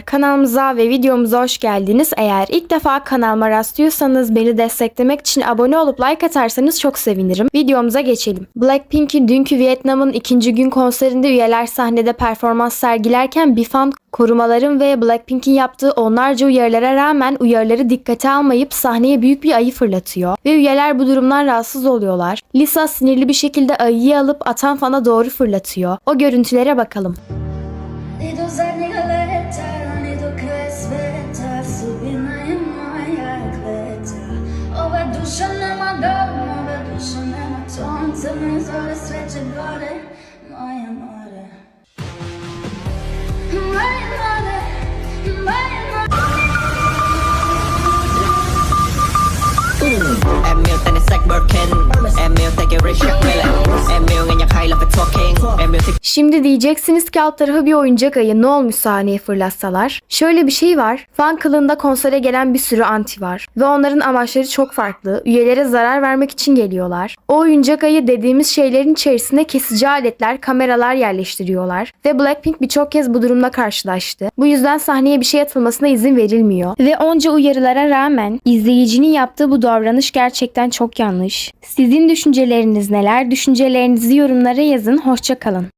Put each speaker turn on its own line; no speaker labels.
Kanalımıza ve videomuza hoş geldiniz. Eğer ilk defa kanalıma rastlıyorsanız beni desteklemek için abone olup like atarsanız çok sevinirim. Videomuza geçelim. Blackpink'in dünkü Vietnam'ın ikinci gün konserinde üyeler sahnede performans sergilerken bir fan korumaların ve Blackpink'in yaptığı onlarca uyarılara rağmen uyarıları dikkate almayıp sahneye büyük bir ayı fırlatıyor ve üyeler bu durumdan rahatsız oluyorlar. Lisa sinirli bir şekilde ayıyı alıp atan fana doğru fırlatıyor. O görüntülere bakalım.
Sometimes all the sweat you're burning
Şimdi diyeceksiniz ki alt tarafı bir oyuncak ayı ne olmuş sahneye fırlatsalar. Şöyle bir şey var. Fan kılığında konsere gelen bir sürü anti var. Ve onların amaçları çok farklı. Üyelere zarar vermek için geliyorlar. O oyuncak ayı dediğimiz şeylerin içerisine kesici aletler, kameralar yerleştiriyorlar. Ve Blackpink birçok kez bu durumla karşılaştı. Bu yüzden sahneye bir şey atılmasına izin verilmiyor. Ve onca uyarılara rağmen izleyicinin yaptığı bu davranış gerçekten çok yanlış. Sizin düşünceleriniz neler? Düşüncelerinizi yorumlara yazın. Hoşça kalın.